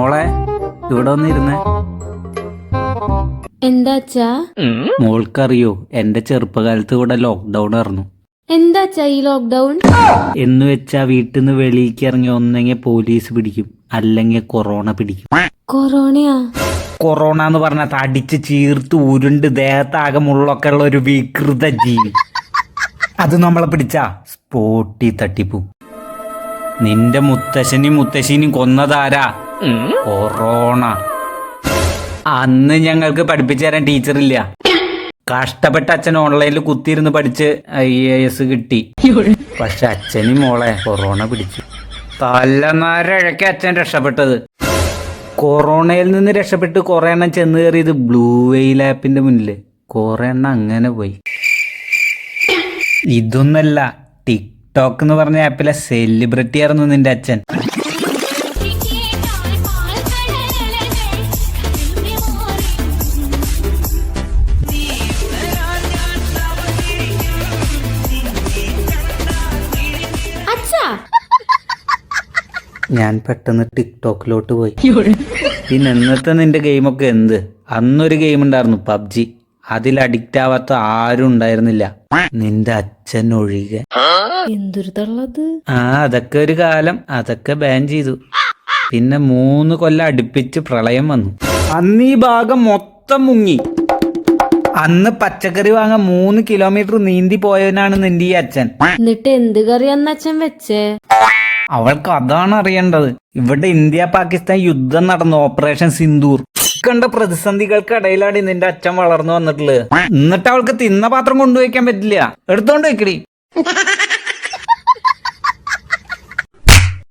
മോളെ ഇവിടെ വന്നിരുന്നേ? എന്താച്ചാ മോൾക്കറിയോ എന്റെ ചെറുപ്പകാലത്ത് ഇവിടെ ലോക്ക്ഡൌൺ ആയിരുന്നു. എന്താച്ചാ ഈ ലോക്ക്ഡൌൺ എന്ന് വെച്ചാ വീട്ടിൽ നിന്ന് വെളിയിലേക്ക് ഇറങ്ങി ഒന്നെങ്കിൽ പോലീസ് പിടിക്കും അല്ലെങ്കിൽ കൊറോണ പിടിക്കും. കൊറോണയാ? കൊറോണ എന്ന് പറഞ്ഞാൽ തടിച്ച് ചീർത്ത് ഉരുണ്ട് ദേഹത്താകെ മുള്ളൊക്കെ ഉള്ള ഒരു വികൃത ജീവി. അത് നമ്മളെ പിടിച്ചാ സ്പോട്ടി തട്ടിപ്പു. നിന്റെ മുത്തശ്ശനെയും മുത്തശ്ശിനെയും കൊന്നതാരാ? കൊറോണ. അന്ന് ഞങ്ങൾക്ക് പഠിപ്പിച്ചു തരാൻ ടീച്ചറില്ല കഷ്ടപ്പെട്ട അച്ഛൻ ഓൺലൈനിൽ കുത്തിയിരുന്ന് പഠിച്ച് ഐ എ എസ് കിട്ടി. പക്ഷെ അച്ഛനും മോളെ കൊറോണ പിടിച്ചു. തലനാരഴക്കെ അച്ഛൻ രക്ഷപ്പെട്ടത്. കൊറോണയിൽ നിന്ന് രക്ഷപ്പെട്ട് കുറെ എണ്ണം ചെന്ന് കയറിയത് ബ്ലൂ വെയിൽ ആപ്പിന്റെ മുന്നിൽ കുറെ എണ്ണം അങ്ങനെ പോയി. ഇതൊന്നല്ല ടിക്ടോക്ക് എന്ന് പറഞ്ഞ ആപ്പിലെ സെലിബ്രിറ്റി ആയിരുന്നു നിന്റെ അച്ഛൻ. ഞാൻ പെട്ടെന്ന് ടിക്ടോക്കിലോട്ട് പോയി. പിന്നെ ഇന്നത്തെ നിന്റെ ഗെയിമൊക്കെ എന്ത്? അന്നൊരു ഗെയിം ഉണ്ടായിരുന്നു പബ്ജി. അതിൽ അഡിക്റ്റ് ആവാത്ത ആരും ഉണ്ടായിരുന്നില്ല. നിന്റെ അച്ഛൻ ഒഴികെ. എന്തൊരു തള്ളത്? ആ അതൊക്കെ ഒരു കാലം. അതൊക്കെ ബാൻ ചെയ്തു. പിന്നെ മൂന്ന് കൊല്ലം അടുപ്പിച്ച് പ്രളയം വന്നു. അന്ന് ഈ ഭാഗം മൊത്തം മുങ്ങി. അന്ന് പച്ചക്കറി വാങ്ങാൻ മൂന്ന് കിലോമീറ്റർ നീന്തി പോയവനാണ് നിന്റെ ഈ അച്ഛൻ. എന്നിട്ട് എന്ത് കറിയാന്ന് അച്ഛൻ വെച്ചേ? അവൾക്ക് അതാണ് അറിയേണ്ടത്. ഇവിടെ ഇന്ത്യ പാകിസ്ഥാൻ യുദ്ധം നടന്നു ഓപ്പറേഷൻ സിന്ദൂർ. കണ്ട പ്രതിസന്ധികൾക്കിടയിലാണ് നിന്റെ അച്ഛൻ വളർന്നു വന്നിട്ടുള്ളത്. എന്നിട്ട് അവൾക്ക് തിന്ന പാത്രം കൊണ്ടുപോയിക്കാൻ പറ്റില്ല. എടുത്തോണ്ട് വെക്കടി